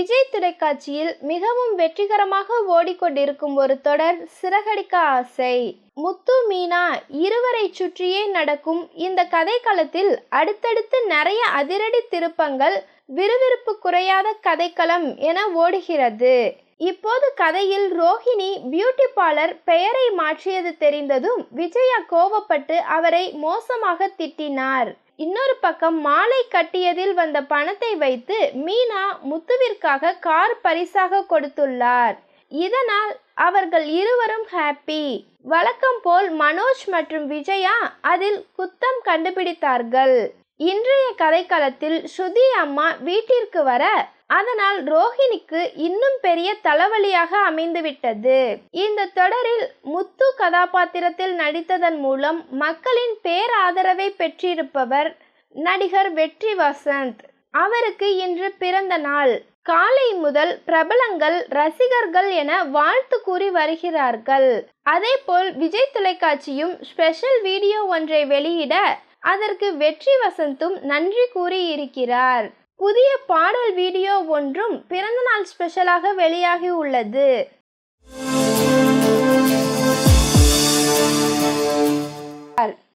விஜய் தொலைக்காட்சியில் மிகவும் வெற்றிகரமாக ஓடிக்கொண்டிருக்கும் ஒரு தொடர் சிறகடிக்க ஆசை. முத்து மீனா இருவரை சுற்றியே நடக்கும் இந்த கதைக்களத்தில் அடுத்தடுத்து நிறைய அதிரடி திருப்பங்கள் விறுவிறுப்பு குறையாத கதைக்களம் என ஓடுகிறது. இப்போது கதையில் ரோஹிணி பியூட்டி பார்லர் பெயரை மாற்றியது தெரிந்ததும் விஜயா கோபப்பட்டு அவரை மோசமாக திட்டினார். இன்னொரு பக்கம் மாலை கட்டியதில் வந்த பணத்தை வைத்து மீனா முத்துவிற்காக கார் பரிசாக கொடுத்துள்ளார். இதனால் அவர்கள் இருவரும் ஹாப்பி வழக்கம் போல் மனோஜ் மற்றும் விஜயா அதில் குத்தம் கண்டுபிடித்தார்கள். இன்றைய கதைக்களத்தில் ஸ்ருதி அம்மா வீட்டிற்கு வர அதனால் ரோஹிணிக்கு இன்னும் பெரிய தலைவலியாக அமைந்துவிட்டது. இந்த தொடரில் முத்து கதாபாத்திரத்தில் நடித்ததன் மூலம் மக்களின் பேராதரவை பெற்றிருப்பவர் நடிகர் வெற்றி வசந்த். அவருக்கு இன்று பிறந்த நாள். காலை முதல் பிரபலங்கள் ரசிகர்கள் என வாழ்த்து கூறி வருகிறார்கள். அதேபோல் விஜய் தொலைக்காட்சியும் ஸ்பெஷல் வீடியோ ஒன்றை வெளியிட அதற்கு வெற்றி வசந்தும் நன்றி கூறியிருக்கிறார். புதிய பாடல் வீடியோ ஒன்றும் பிறந்தநாள் ஸ்பெஷலாக வெளியாகி உள்ளது.